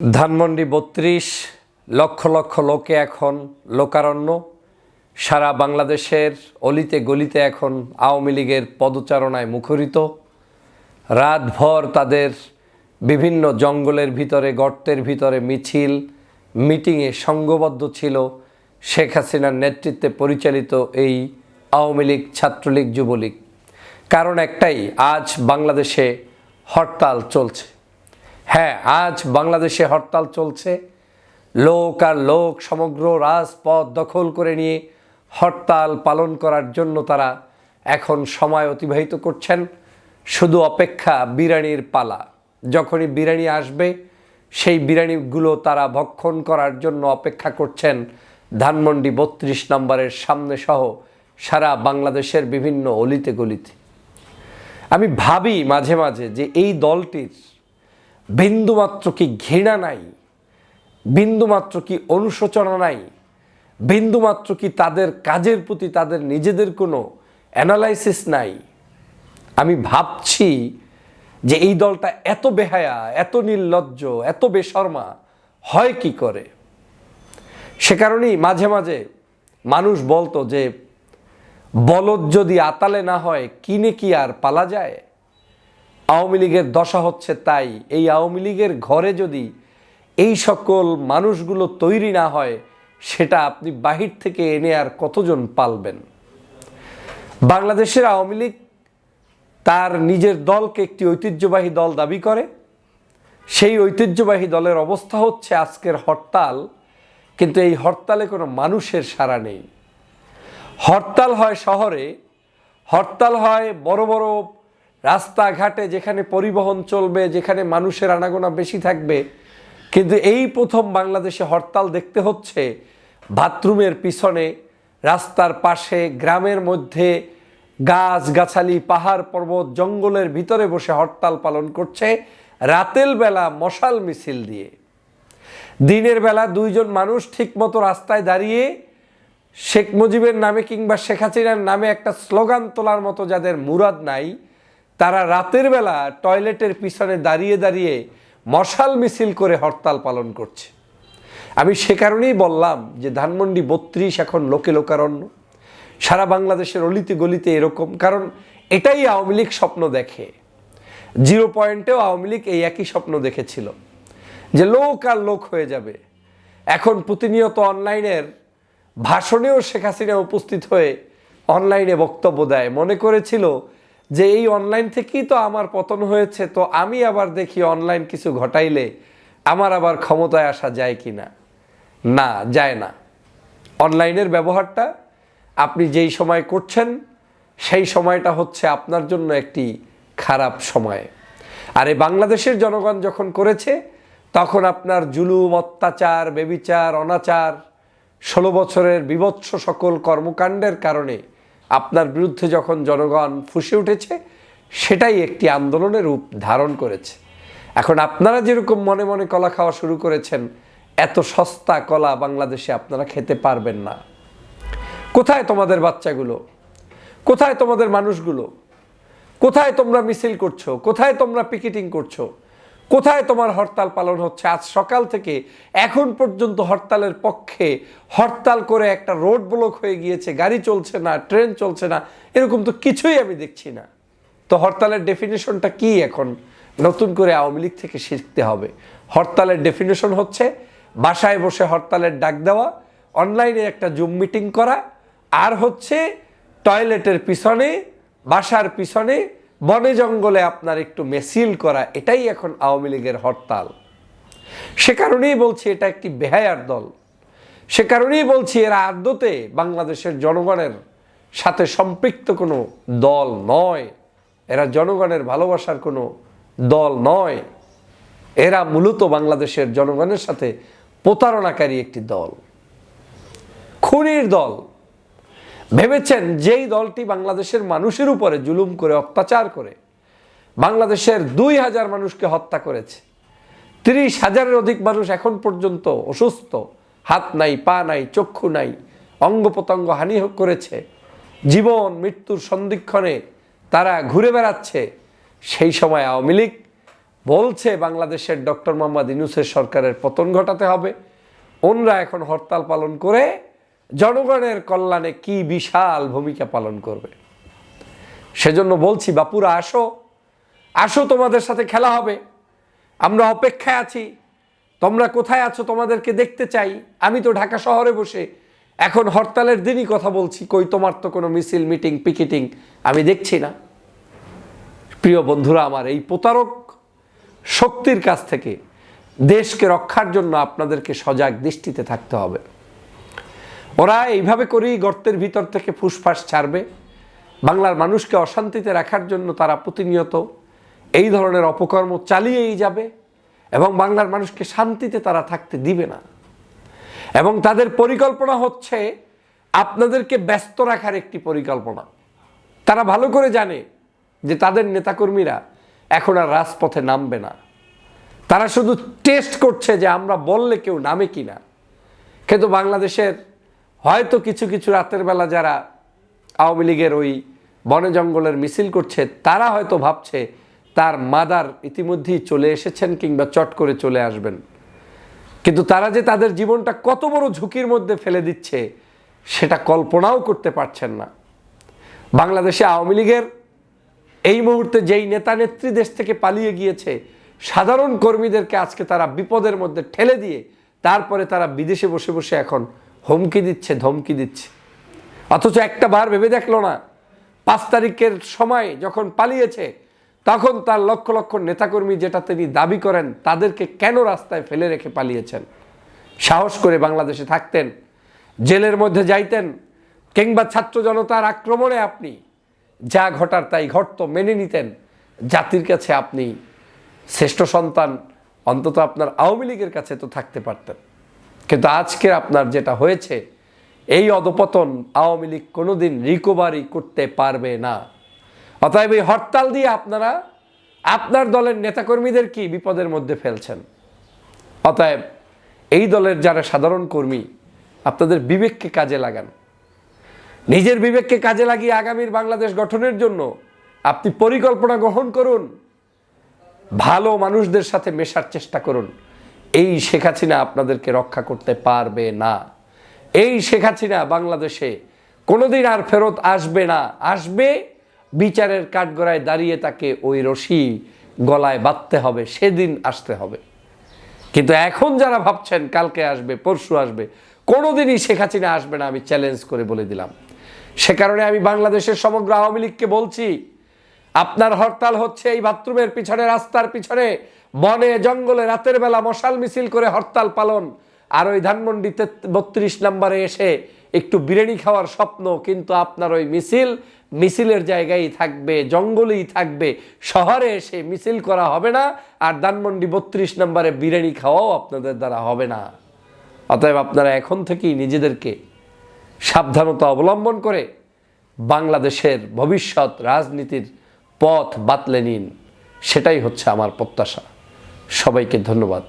ধানমন্ডি বত্রিশ, লক্ষ লক্ষ লোকে এখন লোকারণ্য। সারা বাংলাদেশের অলিতে গলিতে এখন আওয়ামী লীগের পদচারণায় মুখরিত। রাতভর তাদের বিভিন্ন জঙ্গলের ভিতরে, গর্তের ভিতরে মিছিল, মিটিংয়ে সঙ্গবদ্ধ ছিল শেখ হাসিনার নেতৃত্বে পরিচালিত এই আওয়ামী লীগ ছাত্রলীগ যুবলীগ। কারণ একটাই, আজ বাংলাদেশে হরতাল চলছে। হ্যাঁ আজ বাংলাদেশে হরতাল চলছে। লোক আর লোক সমগ্র রাজপথ দখল করে নিয়ে হরতাল পালন করার জন্য তারা এখন সময় অতিবাহিত করছেন। শুধু অপেক্ষা বিরিয়ানির পালা। যখনই বিরিয়ানি আসবে, সেই বিরিয়ানিগুলো তারা ভক্ষণ করার জন্য অপেক্ষা করছেন। ধানমন্ডি বত্রিশ নম্বরের সামনে সহ সারা বাংলাদেশের বিভিন্ন অলিতে গলিতে। আমি ভাবি মাঝে মাঝে যে এই দলটির বিন্দুমাত্র কি ঘৃণা নাই, বিন্দুমাত্র কি অনুশোচনা নাই, বিন্দুমাত্র কি তাদের কাজের প্রতি তাদের নিজেদের কোনো অ্যানালাইসিস নাই। আমি ভাবছি যে এই দলটা এত বেহায়া, এত নির্লজ্জ, এত বেশর্মা হয় কি করে? সে কারণেই মাঝে মাঝে মানুষ বলতো যে, বলদ যদি আতালে না হয়, কিনে কি আর পালা যায়? আওয়ামী লীগের দশা হচ্ছে তাই। এই আওয়ামী লীগের ঘরে যদি এই সকল মানুষগুলো তৈরি না হয়, সেটা আপনি বাহির থেকে এনে আর কতজন পালবেন? বাংলাদেশের আওয়ামী লীগ তার নিজের দলকে একটি ঐতিহ্যবাহী দল দাবি করে। সেই ঐতিহ্যবাহী দলের অবস্থা হচ্ছে আজকের হরতাল, কিন্তু এই হরতালে কোনো মানুষের সাড়া নেই। হরতাল হয় শহরে, হরতাল হয় বড় বড় রাস্তাঘাটে যেখানে পরিবহন চলবে, যেখানে মানুষের আনাগোনা বেশি থাকবে, কিন্তু এই প্রথম বাংলাদেশে হরতাল দেখতে হচ্ছে, বাথরুমের পিছনে, রাস্তার পাশে, গ্রামের মধ্যে গাছ গাছালি পাহাড় পর্বত, জঙ্গলের ভিতরে বসে হরতাল পালন করছে রাতের বেলা মশাল মিছিল দিয়ে। দিনের বেলা দুইজন মানুষ ঠিকমতো রাস্তায় দাঁড়িয়ে শেখ মুজিবের নামে কিংবা শেখ হাসিনার নামে একটা স্লোগান তোলার মতো যাদের মুরাদ নাই তারা রাতের বেলা টয়লেটের পিছনে দাঁড়িয়ে দাঁড়িয়ে মশাল মিছিল করে হরতাল পালন করছে। আমি সে কারণেই বললাম যে ধানমন্ডি বত্রিশ এখন লোকে লোকারণ্য। সারা বাংলাদেশের অলিতে গলিতে এরকম, কারণ এটাই আওয়ামী লীগ স্বপ্ন দেখে। জিরো পয়েন্টেও আওয়ামী লীগ এই একই স্বপ্ন দেখেছিল, যে লোক আর লোক হয়ে যাবে। এখন প্রতিনিয়ত অনলাইনের ভাষণেও শেখ হাসিনা উপস্থিত হয়ে অনলাইনে বক্তব্য দেয়। মনে করেছিল যে এই অনলাইন থেকেই তো আমার পতন হয়েছে, তো আমি আবার দেখি অনলাইন কিছু ঘটাইলে আমার আবার ক্ষমতায় আসা যায় কি না না যায় না। অনলাইনের ব্যবহারটা আপনি যেই সময় করছেন, সেই সময়টা হচ্ছে আপনার জন্য একটি খারাপ সময়। আর এই বাংলাদেশের জনগণ যখন করেছে, তখন আপনার জুলুম, অত্যাচার, বেবিচার, অনাচার, ষোলো বছরের বিভৎস সকল কর্মকাণ্ডের কারণে আপনার বিরুদ্ধে যখন জনগণ ফুসে উঠেছে, সেটাই একটি আন্দোলনের রূপ ধারণ করেছে। এখন আপনারা যেরকম মনে মনে কলা খাওয়া শুরু করেছেন, এত সস্তা কলা বাংলাদেশে আপনারা খেতে পারবেন না। কোথায় তোমাদের বাচ্চাগুলো? কোথায় তোমাদের মানুষগুলো? কোথায় তোমরা মিছিল করছ? কোথায় তোমরা পিকেটিং করছ? কোথায় তোমার হরতাল পালন হচ্ছে? আজ সকাল থেকে এখন পর্যন্ত হরতালের পক্ষে হরতাল করে একটা রোড ব্লক হয়ে গিয়েছে, গাড়ি চলছে না, ট্রেন চলছে না, এরকম তো কিছুই আমি দেখছি না। তো হরতালের ডেফিনেশনটা কি এখন? নতুন করে আওয়ামী লীগ থেকে শিখতে হবে। হরতালের ডেফিনেশন হচ্ছে বাসায় বসে হরতালের ডাক দেওয়া, অনলাইনে একটা জুম মিটিং করা, আর হচ্ছে টয়লেটের পিছনে, বাসার পিছনে বনে জঙ্গলে আপনার একটু মেসিল করা, এটাই এখন আওয়ামী লীগের হরতাল। সে কারণেই বলছি এটা একটি বেহায়ার দল। সে কারণেই বলছি এরা আদ্যতে বাংলাদেশের জনগণের সাথে সম্পৃক্ত কোনো দল নয়, এরা জনগণের ভালোবাসার কোনো দল নয়, এরা মূলত বাংলাদেশের জনগণের সাথে প্রতারণাকারী একটি দল। খুনির দল ভেবেছেন যেই দলটি বাংলাদেশের মানুষের উপরে জুলুম করে, অত্যাচার করে, বাংলাদেশের দুই হাজার মানুষকে হত্যা করেছে, তিরিশ হাজারের অধিক মানুষ এখন পর্যন্ত অসুস্থ, হাত নাই, পা নাই, চক্ষু নাই, অঙ্গ প্রত্যঙ্গ হানি করেছে, জীবন, মৃত্যুর সন্ধিক্ষণে তারা ঘুরে বেড়াচ্ছে, সেই সময় আওয়ামী লীগ বলছে, বাংলাদেশের ডক্টর মোহাম্মদ ইনুসের সরকারের পতন ঘটাতে হবে ওনরা এখন হরতাল পালন করে জনগণের কল্যাণে কি বিশাল ভূমিকা পালন করবে? সেজন্য বলছি, বাপুরা, আসো। আসো, তোমাদের সাথে খেলা হবে। আমরা অপেক্ষায় আছি। তোমরা কোথায় আছো তোমাদেরকে দেখতে চাই। আমি তো ঢাকা শহরে বসে এখন হরতালের দিনই কথা বলছি। কই, তোমার তো কোনো মিছিল, মিটিং, পিকেটিং আমি দেখছি না। প্রিয় বন্ধুরা, আমার এই প্রতারক শক্তির কাছ থেকে দেশকে রক্ষার জন্য আপনাদেরকে সজাগ দৃষ্টিতে থাকতে হবে। ওরা এইভাবে করেই গর্তের ভিতর থেকে ফুসফাস ছাড়বে। বাংলার মানুষকে অশান্তিতে রাখার জন্য তারা প্রতিনিয়ত এই ধরনের অপকর্ম চালিয়েই যাবে এবং বাংলার মানুষকে শান্তিতে তারা থাকতে দিবে না। এবং তাদের পরিকল্পনা হচ্ছে আপনাদেরকে ব্যস্ত রাখার একটি পরিকল্পনা। তারা ভালো করে জানে যে তাদের নেতাকর্মীরা এখন আর রাজপথে নামবে না। তারা শুধু টেস্ট করছে যে আমরা বললে কেউ নামে কি না কিন্তু বাংলাদেশের হয়তো কিছু কিছু রাতের বেলা যারা আওয়ামী লীগের ওই বনে জঙ্গলের মিছিল করছে, তারা হয়তো ভাবছে তার মাদার ইতিমধ্যেই চলে এসেছেন কিংবা চট করে চলে আসবেন। কিন্তু তারা যে তাদের জীবনটা কত বড় ঝুঁকির মধ্যে ফেলে দিচ্ছে, সেটা কল্পনাও করতে পারছেন না। বাংলাদেশে আওয়ামী লীগের এই মুহূর্তে যেই নেতা নেত্রী দেশ থেকে পালিয়ে গিয়েছে, সাধারণ কর্মীদেরকে আজকে তারা বিপদের মধ্যে ঠেলে দিয়ে, তারপরে তারা বিদেশে বসে বসে এখন হুমকি দিচ্ছে, ধমকি দিচ্ছে। অথচ একটা বার ভেবে দেখল না, পাঁচ তারিখের সময় যখন পালিয়েছে, তখন তার লক্ষ লক্ষ নেতাকর্মী যেটা তিনি দাবি করেন, তাদেরকে কেন রাস্তায় ফেলে রেখে পালিয়েছেন? সাহস করে বাংলাদেশে থাকতেন, জেলের মধ্যে যাইতেন, কিংবা ছাত্র জনতার আক্রমণে আপনি যা ঘটার তাই ঘটত, মেনে নিতেন। জাতির কাছে আপনি শ্রেষ্ঠ সন্তান, অন্তত আপনার আওয়ামী লীগের কাছে তো থাকতে পারতেন। কিন্তু আজকে আপনার যেটা হয়েছে, এই অধপতন আওয়ামী লীগ কোনোদিন রিকভারি করতে পারবে না। অতএব এই হরতাল দিয়ে আপনারা, আপনার দলের নেতাকর্মীদের কি বিপদের মধ্যে ফেলছেন? অতএব এই দলের যারা সাধারণ কর্মী, আপনাদের বিবেককে কাজে লাগান। নিজের বিবেককে কাজে লাগিয়ে আগামীর বাংলাদেশ গঠনের জন্য আপনি পরিকল্পনা গ্রহণ করুন। ভালো মানুষদের সাথে মেশার চেষ্টা করুন। এই শেখ হাসিনা আপনাদেরকে রক্ষা করতে পারবে না। এই শেখ হাসিনা বাংলাদেশে কোনোদিন আর ফেরত আসবে না। আসবে, বিচারের কাঠগড়ায় দাঁড়িয়ে তাকে ওই রশি গলায় বাঁধতে হবে, সেদিন আসতে হবে। কিন্তু এখন যারা ভাবছেন কালকে আসবে, পরশু আসবে, কোনোদিনই শেখ হাসিনা আসবে না, আমি চ্যালেঞ্জ করে বলে দিলাম। সে কারণে আমি বাংলাদেশের সমগ্র আওয়ামী লীগকে বলছি, আপনার হরতাল হচ্ছে এই বাথরুমের পিছনে, রাস্তার পিছনে বনে, জঙ্গলে রাতের বেলা মশাল মিছিল করে হরতাল পালন। আর ওই ধানমন্ডিতে বত্রিশ নম্বরে এসে একটু বিরিয়ানি খাওয়ার স্বপ্ন, কিন্তু আপনার ওই মিছিল, মিছিলের জায়গায় থাকবে, জঙ্গলেই থাকবে, শহরে এসে মিছিল করা হবে না, আর ধানমন্ডি বত্রিশ নম্বরে বিরিয়ানি খাওয়াও আপনাদের দ্বারা হবে না। অতএব আপনারা এখন থেকেই নিজেদেরকে সাবধানতা অবলম্বন করে বাংলাদেশের ভবিষ্যৎ রাজনীতির পথ বাতলে নিন। সেটাই হচ্ছে আমার প্রত্যাশা। সবাইকে ধন্যবাদ।